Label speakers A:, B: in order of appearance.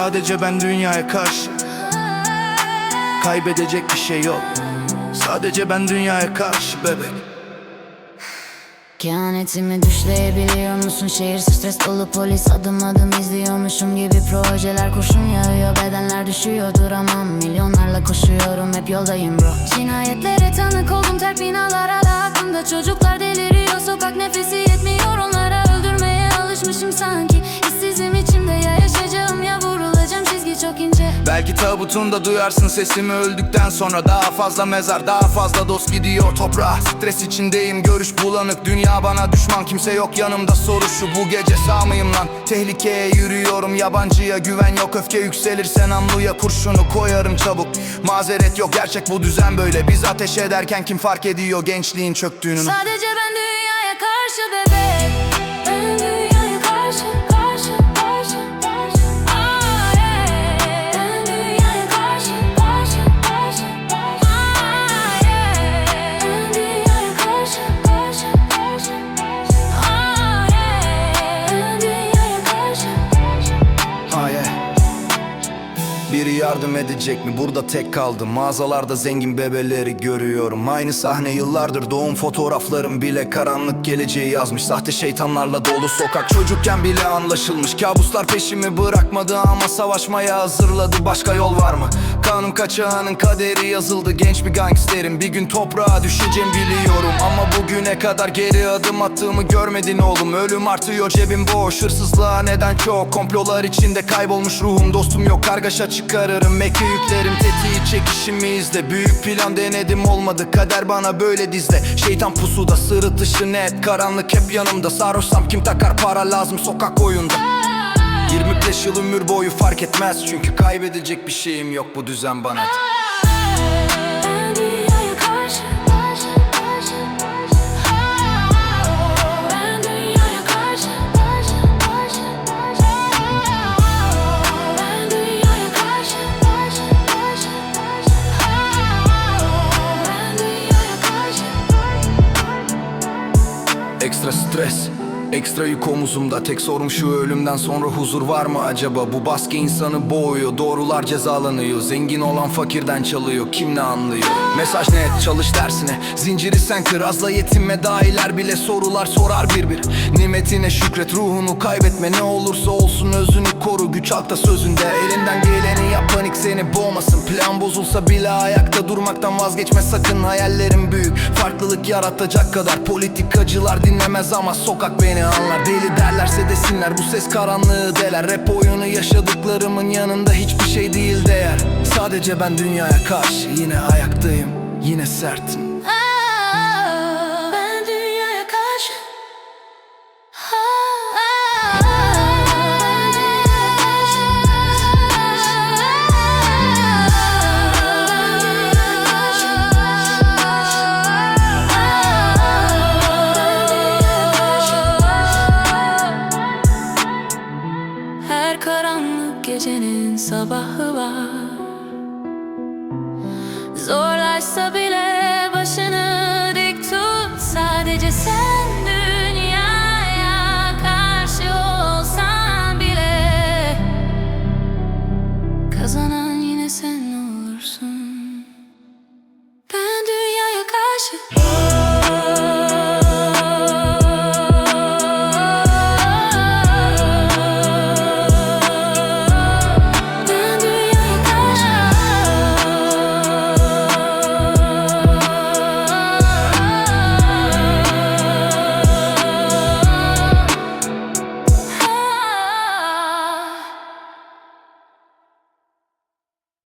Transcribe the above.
A: Sadece ben dünyaya karşı Kaybedecek bir şey yok. Sadece ben dünyaya karşı bebek.
B: Kehanetimi düşleyebiliyor musun? Şehir stres dolu polis adım adım izliyormuşum gibi projeler kurşun yağıyor. Bedenler düşüyor duramam. Milyonlarla koşuyorum hep yoldayım bro. Cinayetlere tanık oldum terk binalara da aklımda çocuklar deliriyor Sokak nefesi yetmiyor
A: Belki tabutunda duyarsın sesimi. Öldükten sonra Daha fazla mezar daha fazla dost gidiyor toprağa. Stres içindeyim görüş bulanık. Dünya bana düşman kimse yok yanımda. Soru şu Bu gece sağ mıyım lan? Tehlikeye yürüyorum Yabancıya güven yok. Öfke yükselirse namluya kurşunu koyarım çabuk. Mazeret yok gerçek bu düzen böyle. Biz ateş ederken kim fark ediyor gençliğin çöktüğünü?
B: Sadece ben dünyaya karşı bebek
A: it yardım edecek mi? Burada tek kaldım. Mağazalarda zengin bebeleri görüyorum. Aynı sahne yıllardır. Doğum fotoğraflarım bile Karanlık geleceği yazmış. Sahte şeytanlarla dolu sokak. Çocukken bile anlaşılmış. Kabuslar peşimi bırakmadı ama savaşmaya hazırladı. Başka yol var mı? Kanım kaçağının kaderi yazıldı. Genç bir gangsterim. Bir gün toprağa düşeceğim biliyorum. Ama bugüne kadar geri adım attığımı görmedin oğlum. Ölüm artıyor cebim boş. Hırsızlığa neden çok? Komplolar içinde kaybolmuş ruhum. Dostum yok. Kargaşa çıkarırım meke yüklerim tetiği çekişimi izle. Büyük plan denedim olmadı. Kader bana böyle dizle. Şeytan pusuda sırıtışı net. Karanlık hep yanımda. Sarhoşsam kim takar para lazım sokak oyunda. 25 yıl ömür boyu fark etmez. Çünkü kaybedecek bir şeyim yok. Bu düzen bana Ekstra stres Ekstra yük omuzumda Tek sorum şu ölümden sonra huzur var mı acaba? Bu baskı insanı boğuyor Doğrular cezalanıyor. Zengin olan fakirden çalıyor Kim ne anlıyor? Mesaj net çalış dersine. Zinciri sen kır Azla yetinme dahiler bile sorular sorar bir bir Nimetine şükret ruhunu kaybetme. Ne olursa olsun özünü koru. Güç altta sözünde. Elinden geleni yap panik seni boğmasın. Plan bozulsa bile ayakta durmaktan vazgeçme. Sakın Hayallerin büyük. Farklılık yaratacak kadar Politikacılar dinlemez ama sokak anlar Deli derlerse desinler bu ses karanlığı deler. Rap oyunu yaşadıklarımın yanında hiçbir şey değil değer. Sadece ben dünyaya karşı yine ayaktayım Yine sertim Zor lie